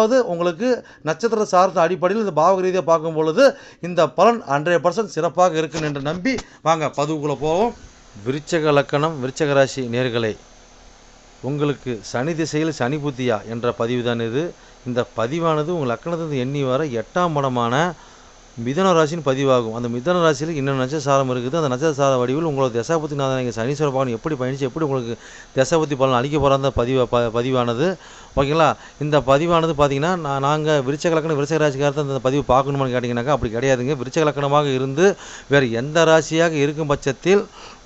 அதாவது உங்களுக்கு நட்சத்திர சார்ந்த அடிப்படையில் இந்த பாவக ரீதியாக பார்க்கும் பொழுது இந்த பலன் ஹண்ட்ரட் பர்சன்ட் சிறப்பாக இருக்குன்னு என்று நம்பி வாங்க பதிவுக்குள்ளே போவோம். விருச்சக லக்கணம் விருச்சக ராசி நேர்களை உங்களுக்கு சனி திசையில் சனி புத்தியா என்ற பதிவு தான் இது. இந்த பதிவானது உங்கள் லக்கணத்திலிருந்து எண்ணி வர எட்டாம் படமான மிதன ராசின்னு பதிவாகும். அந்த மிதன ராசியில் இன்னும் நட்சசாரம் இருக்குது. அந்த நட்சசார வடிவில் உங்களோட தசாபத்தி நாதன் சனீஸ்வர பகவான் எப்படி பயணித்து எப்படி உங்களுக்கு தசாபத்தி பலன் அளிக்க போகிறாங்க அந்த பதிவு ப பதிவானது. ஓகேங்களா? இந்த பதிவானது பார்த்தீங்கன்னா நான் நாங்கள் விருச்ச லக்கணம் விருச்சக ராசிக்காரத்தை அந்த பதிவு பார்க்கணுமான்னு கேட்டிங்கனாக்கா அப்படி கிடையாதுங்க. விருச்சக லக்கணமாக இருந்து வேறு எந்த ராசியாக இருக்கும் பட்சத்தில்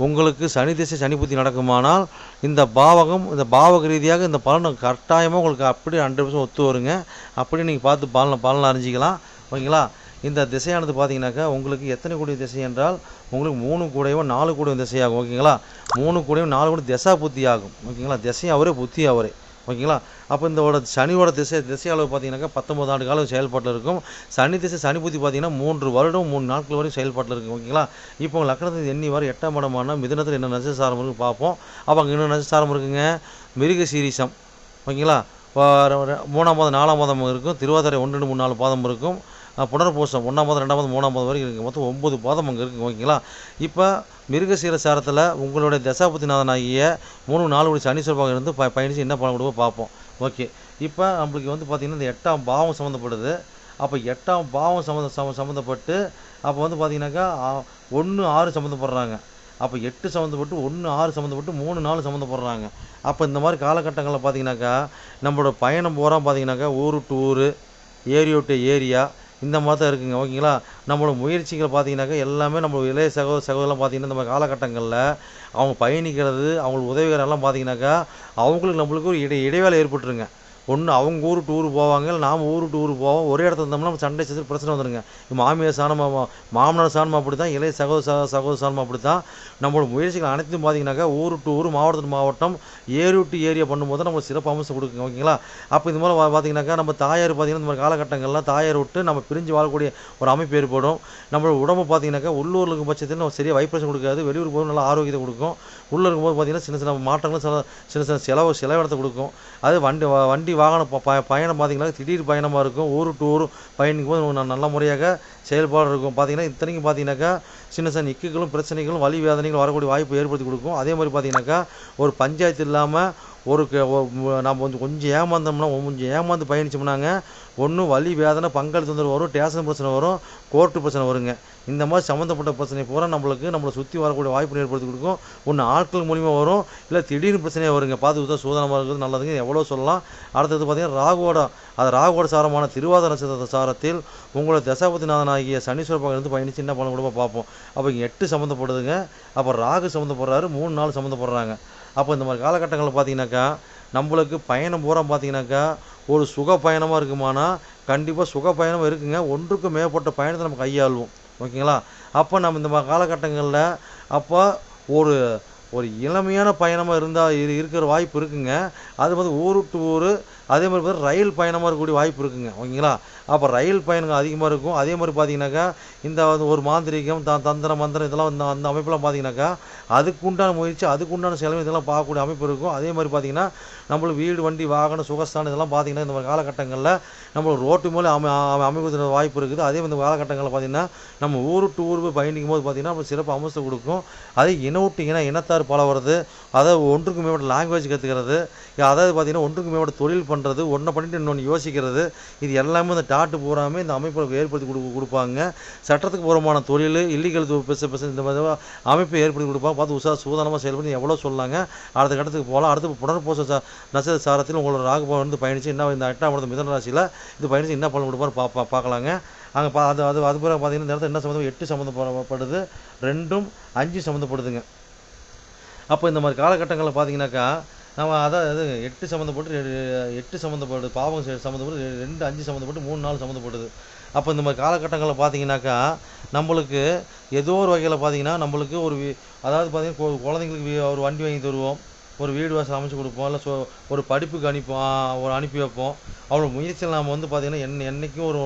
உங்களுக்கு சனி திசை சனி புத்தி நடக்குமானால் இந்த பாவகம் இந்த பாவக ரீதியாக இந்த பலன் கட்டாயமாக உங்களுக்கு அப்படியே ஹண்ட்ரட் பர்சன்ட் ஒத்து வருங்க. அப்படியே நீங்கள் பார்த்து பலனை பலனை அறிஞ்சிக்கலாம். ஓகேங்களா? இந்த திசையானது பார்த்தீங்கன்னாக்கா உங்களுக்கு எத்தனை கூடிய திசை என்றால் உங்களுக்கு மூணு கூடையும் நாலு கூடையும் திசையாகும் ஓகேங்களா? மூணு கூடையும் நாலு கூட திசா புத்தி ஆகும் ஓகேங்களா? திசை அவரே புத்தி அவரே ஓகேங்களா? அப்போ இந்த சனியோட திசை திசை அளவு பார்த்தீங்கன்னாக்கா பத்தொம்பது ஆண்டு காலம் செயல்பாட்டில் இருக்கும். சனி திசை சனி புத்தி பார்த்தீங்கன்னா மூன்று வருடம் மூணு நாட்கள் வரையும் செயல்பாட்டில் இருக்கும் ஓகேங்களா? இப்போ உங்கள் லக்கணத்தில் எண்ணி வர எட்டாம் இடமான மிதனத்தில் என்ன நட்சசாரம் இருக்கு பார்ப்போம் அப்போ அங்கே இன்னும் நட்சசாரம் இருக்குங்க? மிருக சீரிசம் ஓகேங்களா மூணாம் பாதம் நாலாம் பாதம் இருக்கும். திருவாதிரை ஒன்று ரெண்டு மூணு நாலு பாதம் இருக்கும். புனர்பூசம் ஒன்றாம் ரெண்டாவது ரெண்டாம் மூணாம் வரைக்கும் இருக்குது மொத்தம் ஒம்பது பாதம் அங்கே இருக்குது ஓகேங்களா? இப்போ மிருகசீர சாரத்தில் உங்களுடைய தசாபதிநாதனாகிய மூணு நாலு கோடி சனீஸ்வரபாக இருந்து ப பயணித்து என்ன பண்ண கொடுப்போம் பார்ப்போம். ஓகே. இப்போ நம்மளுக்கு வந்து பார்த்திங்கன்னா இந்த எட்டாம் பாவம் சம்மந்தப்படுது அப்போ எட்டாம் பாவம் சம்மந்த சம சம்மந்தப்பட்டு அப்போ வந்து பார்த்திங்கனாக்கா ஒன்று ஆறு சம்மந்தப்படுறாங்க அப்போ எட்டு சம்மந்தப்பட்டு ஒன்று ஆறு சம்மந்தப்பட்டு மூணு நாலு சம்மந்தப்படுறாங்க அப்போ இந்த மாதிரி காலகட்டங்களில் பார்த்தீங்கன்னாக்கா நம்மளோட பயணம் போகிறோம் பார்த்திங்கனாக்கா ஊரு டு ஊர் ஏரியா ஏரியா இந்த மாதிரி தான் இருக்குங்க ஓகேங்களா? நம்மளோட முயற்சிகள் பார்த்தீங்கன்னாக்கா எல்லாமே நம்ம இளைய சகோதர சகோதரெலாம் பார்த்தீங்கன்னா நம்ம காலகட்டங்களில் அவங்க பயணிக்கிறது அவங்களுக்கு உதவிகரெல்லாம் பார்த்தீங்கன்னாக்கா அவங்களுக்கு நம்மளுக்கு ஒரு இடை இடைவேளை ஏற்பட்டுருங்க. ஒன்று அவங்க ஊர் டூர் போவாங்க இல்லை நாம் ஊர் டூர் போவோம். ஒரே இடத்துல இருந்தோம்னா நம்ம சண்டை சேர்த்து பிரச்சனை வந்துடுங்க இப்போ மாமியார் சாணமா மாமனார் சாணம் அப்படி தான் இளைய சகோதர ச சகோதர சாணம் அப்படி தான் நம்மளோட முயற்சிகள் அனைத்தும் பார்த்தீங்கன்னாக்கா ஊர் டு ஊர் மாவட்டத்து மாவட்டம் ஏரி விட்டு ஏரியா பண்ணும்போது நம்ம சிறப்பு அம்சம் கொடுக்குங்க ஓகேங்களா? அப்போ இது மாதிரி பார்த்தீங்கன்னாக்கா நம்ம தாயார் பார்த்தீங்கன்னா இந்த மாதிரி காலகட்டங்கள்லாம் தாயார் விட்டு நம்ம பிரிஞ்சு வாழக்கூடிய ஒரு அமைப்பு ஏற்படும். நம்மளோட உடம்பு பார்த்தீங்கன்னாக்கா உள்ளூரில் இருக்கும் பட்சத்தில் நம்ம சரியாக வைப்ரேஷன் கொடுக்காது வெளியூர் போகும் நல்லா ஆரோக்கியத்தை கொடுக்கும். உள்ளே இருக்கும்போது பார்த்தீங்கன்னா சின்ன சின்ன மாற்றங்களும் சில சின்ன சின்ன செலவு செலவிடத்தை கொடுக்கும். அது வண்டி வ- வண்டி வாகனம் ப- பயணம் பார்த்தீங்கன்னா திடீர் பயணமாக இருக்கும். ஊர் டு பயணிக்கும் போது நல்ல முறையாக செயல்பாடு இருக்கும் பார்த்தீங்கன்னா இத்தனைக்கும் பார்த்தீங்கன்னாக்கா சின்ன சின்ன இக்குகளும் பிரச்சனைகளும் வலி வேதனைகளும் வரக்கூடிய வாய்ப்பு ஏற்படுத்தி கொடுக்கும். அதே மாதிரி பார்த்தீங்கன்னாக்கா ஒரு பஞ்சாயத்து இல்லாமல் ஒரு நம்ம கொஞ்சம் கொஞ்சம் ஏமாந்தோம்னா கொஞ்சம் ஏமாந்து பயணிச்சோம்னாங்க ஒன்று வலி வேதனை பங்காளி தொந்தரவு வரும் டேஷன் பிரச்சனை வரும் கோர்ட்டு பிரச்சனை வருங்க. இந்த மாதிரி சம்மந்தப்பட்ட பிரச்சனை பூரா நம்மளுக்கு நம்மளை சுற்றி வரக்கூடிய வாய்ப்பு ஏற்படுத்தி கொடுக்கும். ஒன்று ஆட்கள் மூலிமா வரும் இல்லை திடீர்னு பிரச்சனையாக வருங்க. பார்த்து சூதனமாக இருக்கிறது நல்லதுங்க. எவ்வளோ சொல்லலாம். அடுத்தது பார்த்தீங்கன்னா ராகுவோட அது ராகுவோட சாரமான திருவாத நட்சத்திர சாரத்தில் உங்களோட தசாபதிநாதனாகிய சனீஸ்வர பகவான் இருந்து பயணிச்சு என்ன பண்ண கூட பார்ப்போம். அப்போ இங்கே எட்டு சம்மந்தப்படுதுங்க அப்போ ராகு சம்மந்தப்படுறாரு மூணு நாள் சம்மந்தப்படுறாங்க. அப்போ இந்த மாதிரி காலகட்டங்களில் பார்த்தீங்கன்னாக்கா நம்மளுக்கு பயணம் பூரா பார்த்தீங்கன்னாக்கா ஒரு சுக பயணமாக இருக்குமானா கண்டிப்பாக சுக பயணம் இருக்குங்க. ஒன்றுக்கும் மேற்பட்ட பயணத்தை நம்ம கையாள்வோம். ஓகேங்களா? அப்போ நம்ம இந்த மாதிரி காலகட்டங்களில் அப்போ ஒரு ஒரு இளமையான பயணமாக இருந்தால் இரு இருக்கிற வாய்ப்பு இருக்குங்க. அது வந்து ஊர் ஊர் அதே மாதிரி பார்த்தா ரயில் பயணமாக இருக்கக்கூடிய வாய்ப்பு இருக்குங்க. ஓகேங்களா? அப்போ ரயில் பயணங்கள் அதிகமாக இருக்கும். அதே மாதிரி பார்த்தீங்கன்னாக்கா இந்த வந்து ஒரு மாந்திரிகம் த தந்திரம் மந்திரம் இதெல்லாம் வந்து அந்த அமைப்பெல்லாம் பார்த்தீங்கன்னாக்கா அதுக்குண்டான முயற்சி அதுக்குண்டான செலவு இதெல்லாம் பார்க்கக்கூடிய அமைப்பு இருக்கும். அதே மாதிரி பார்த்தீங்கன்னா நம்மளுக்கு வீடு வண்டி வாகனம் சுகஸ்தானம் இதெல்லாம் பார்த்தீங்கன்னா இந்த மாதிரி காலகட்டங்களில் நம்மளுக்கு ரோட்டு மேலே அமை அமை- வாய்ப்பு இருக்குது. அதே மாதிரி காலகட்டங்களில் பார்த்தீங்கன்னா நம்ம ஊர் டு ஊர் போய் பயணிக்கும் போது பார்த்தீங்கன்னா நம்ம சிறப்பு அம்சத்தை கொடுக்கும். அதே இன விட்டு இன இனத்தார் பழவுறது அதாவது ஒன்றுக்கு மேற்பட்ட லாங்குவேஜ் கற்றுக்கிறது அதாவது பார்த்தீங்கன்னா ஒன்றுக்கு மேற்பட்ட தொழில் பண்ணுறது ஒன்றை பண்ணிட்டு இன்னொன்று யோசிக்கிறது. இது எல்லாமே இந்த டாட்டு பூராமே இந்த அமைப்புகளுக்கு ஏற்படுத்தி கொடு கொடுப்பாங்க. சட்டத்துக்கு புறமான தொழில் இல்லீகல் பெச பெச இந்த மாதிரி அமைப்பை ஏற்படுத்தி கொடுப்பாங்க. பார்த்து உஷா சூதானமாக செயல்படுத்தி எவ்வளோ சொல்லாங்க? அடுத்த கட்டத்துக்கு போகலாம் அடுத்து புனர்பூச சா நட்சத்திர சாரத்தில் உங்களோட ராகுபவன் வந்து பயணித்து என்ன இந்த எட்டாம் இடத்து மிதன ராசியில் இது பயணித்து என்ன பலன் கொடுப்பாரு பா பா- பார்க்கலாங்க அங்கே பா அது அது அது பிறகு பார்த்தீங்கன்னா இந்த இடத்துல என்ன சம்மந்தம் எட்டு சம்மந்தப்படுது ரெண்டும் அஞ்சு சம்மந்தப்படுதுங்க அப்போ இந்த மாதிரி காலகட்டங்களில் பார்த்தீங்கன்னாக்கா நம்ம அதான் இது எட்டு சம்மந்தப்பட்டு எட்டு சம்மந்தப்பட்டு பாவம் செ- சம்மந்தப்பட்டு ரெண்டு அஞ்சு சம்மந்தப்பட்டு மூணு நாலு சம்மந்தப்படுது அப்போ இந்த மாதிரி காலகட்டங்களில் பார்த்தீங்கன்னாக்கா நம்மளுக்கு ஏதோ ஒரு வகையில் பார்த்தீங்கன்னா நம்மளுக்கு ஒரு அதாவது பார்த்தீங்கன்னா குழந்தைங்களுக்கு ஒரு வண்டி வாங்கி தருவோம் ஒரு வீடு வாசல் அமைச்சு கொடுப்போம் இல்லை ஸோ ஒரு படிப்புக்கு அனுப்போம் ஒரு அனுப்பி வைப்போம். அவ்வளோ முயற்சியில் நாம் வந்து பார்த்திங்கன்னா என்ன என்றைக்கும் ஒரு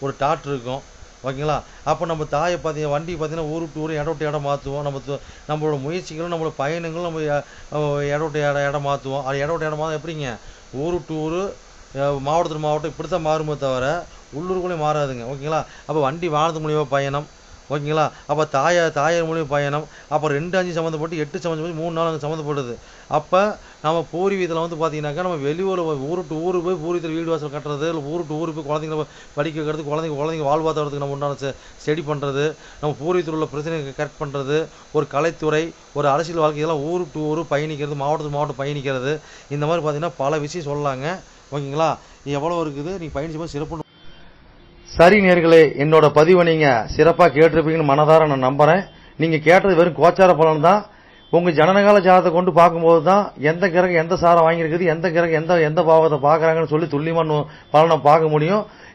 ஒரு டாட் இருக்கும். ஓகேங்களா? அப்போ நம்ம தாயை பார்த்தீங்கன்னா வண்டி பார்த்தீங்கன்னா ஊரு விட்டு ஊர் இடம் விட்டு இடம் மாற்றுவோம் நம்ம நம்மளோட முயற்சிகளும் நம்மளோட பயணங்களும் நம்ம இடம் விட்டு இடம் இடம் மாற்றுவோம் அது இடம் விட்டு இடம் மாற்ற எப்படிங்க? ஊரு விட்டு ஊர் மாவட்டத்தில் மாவட்டம் இப்படி தான் மாறுமே தவிர உள்ளூருக்குள்ளேயும் மாறாதுங்க. ஓகேங்களா? அப்போ வண்டி வானத்து மூலியமாக பயணம் ஓகேங்களா? அப்போ தாயார் தாயார் மூலியம் பயணம். அப்போ ரெண்டு அஞ்சு சம்மந்தப்பட்டு எட்டு சம்மந்தப்பட்டு மூணு நாலு சம்மந்தப்படுது அப்போ நம்ம பூர்வீகத்தில் வந்து பார்த்தீங்கன்னாக்கா நம்ம வெளியூர் ஊரு டு ஊருக்கு போய் பூர்வீகத்தில் வீடு வாசல் கட்டுறது இல்லை ஊரு டு போய் குழந்தைங்கள படிக்க வைக்கிறது குழந்தைங்க குழந்தைங்க வாழ்வாதாரத்துக்கு நம்ம உண்டான செ- ஸ்டடி பண்ணுறது நம்ம பூர்வீகத்தில் உள்ள பிரச்சனைகள் கரெக்ட் பண்ணுறது ஒரு கலைத்துறை ஒரு அரசியல் வாழ்க்கை இதெல்லாம் ஊரு டு ஊர் பயணிக்கிறது மாவட்டத்துக்கு மாவட்டம் பயணிக்கிறது. இந்த மாதிரி பார்த்தீங்கன்னா பல விஷயம் சொல்லலாங்க ஓகேங்களா? எவ்வளோ இருக்குது? நீங்கள் பயணிச்சு போய் சிறப்பு சரி நேர்களே என்னோட பதிவை நீங்க சிறப்பா கேட்டிருப்பீங்கன்னு மனதார நான் நம்புறேன். நீங்க கேட்டது வெறும் கோச்சார பலன் தான். உங்க ஜனனகால ஜாதத்தை கொண்டு பார்க்கும்போது தான் எந்த கிரகம் எந்த சாரம் வாங்கியிருக்குது எந்த கிரகம் எந்த எந்த பாவத்தை பாக்குறாங்கன்னு சொல்லி துல்லியமான பலனை பார்க்க முடியும்.